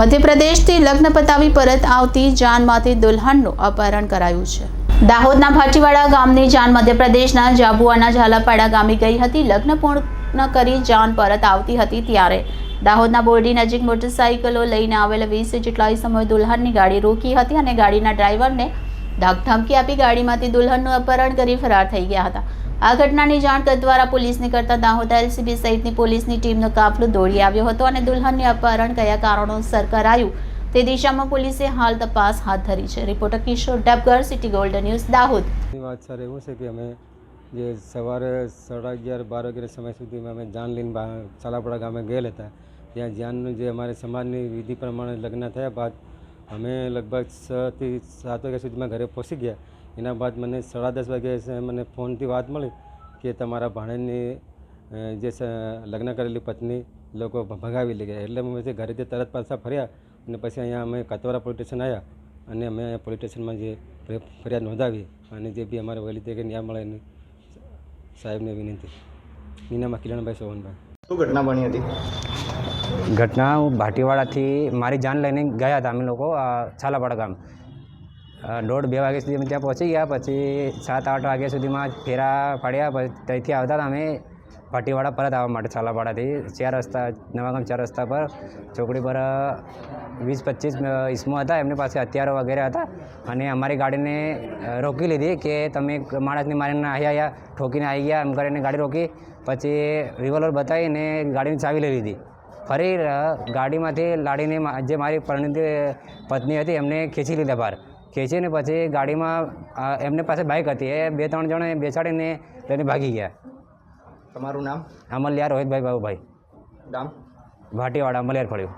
મધ્યપ્રદેશથી લગ્ન પતાવી પરત આવતી જાનમાંથી દુલ્હનનું અપહરણ કરાયું છે. દાહોદના ભાટીવાડા ગામની જાન મધ્યપ્રદેશના જાબુઆના ઝાલાપાડા ગામે ગઈ હતી. લગ્ન પૂર્ણ કરી જાન પરત આવતી હતી ત્યારે દાહોદના બોરડી નજીક મોટરસાઇકલો લઈને આવેલા વીસ જેટલા સમયે દુલ્હનની ગાડી રોકી હતી અને ગાડીના ડ્રાઈવરને ધાક ધમકી આપી ગાડીમાંથી દુલ્હનનું અપહરણ કરી ફરાર થઈ ગયા હતા. આ ઘટનાની જાણ દ્વારા પોલીસને કરતા દાહોદ એલસીબી સહિતની પોલીસની ટીમનો કાફલો દોડી આવ્યો હતો અને દુલ્હનને અપહરણ કયા કારણોસર કરાયું તે દિશામાં પોલીસે હાલ તપાસ હાથ ધરી છે. Reporter Kishor Dabgar City Golden News, Dahod. વાત સર એવું છે કે અમે જે સવારે સાડા અગિયાર, બાર વાગ્યાના સમય સુધીમાં અમે જાન લઈને ચાલાપડા ગામે ગયેલા હતા. ત્યાં જાનનું જે અમારે સમાજની વિધિ પ્રમાણે લગ્ન થયા બાદ અમે લગભગ છથી સાત વાગ્યા સુધીમાં ઘરે પહોંચી ગયા. એના બાદ મને સાડા દસ વાગ્યે મને ફોનથી વાત મળી કે તમારા ભાણેજની જે લગ્ન કરેલી પત્ની લોકો ભગાવી લઈ ગયા. એટલે અમે ઘરેથી તરત પાછા ફર્યા અને પછી અહીંયા અમે કતવારા પોલીસ સ્ટેશન આવ્યા અને અમે અહીંયા પોલીસ સ્ટેશનમાં જે ફરિ- ફરિયાદ નોંધાવી અને જે બી અમારે વહેલી તરીકે ન્યાય મળે એની સાહેબને વિનંતી. નીનામાં કિરણભાઈ સોવનભાઈ શું ઘટના બની હતી? ઘટના હું ભાટીવાડાથી મારી જાન લઈને ગયા હતા અમે લોકો છાલાપાડા ગામ. દોઢ બે વાગ્યા સુધી અમે ત્યાં પહોંચી ગયા પછી સાત આઠ વાગ્યા સુધીમાં ફેરા પાડ્યા પછી ત્યાંથી આવતા હતા અમે ભાટીવાડા પરત આવવા માટે છાલાપાડાથી ચાર રસ્તા, નવાગામ ચાર રસ્તા પર ચોકડી પર વીસ, પચીસ ઈસમો હતા. એમની પાસે હથિયારો વગેરે હતા અને અમારી ગાડીને રોકી લીધી કે તમે માણસને મારીને અહીંયા અહીંયા ઠોકીને આવી ગયા, એમ કરીને ગાડી રોકી, પછી રિવોલ્વર બતાવીને ગાડીની ચાવી લઈ લીધી. ફરી ગાડીમાંથી લાડીને જે મારી પરિણીત પત્ની હતી એમને ખેંચી લીધા બહાર. ખેંચીને પછી ગાડીમાં એમને પાસે બાઇક હતી. એ બે, ત્રણ જણ બેસાડીને લઈને ભાગી ગયા. તમારું નામ? અમલિયા રોહિતભાઈ બાબુભાઈ. ગામ ભાટીવાડા અમલિયાર ફળ્યું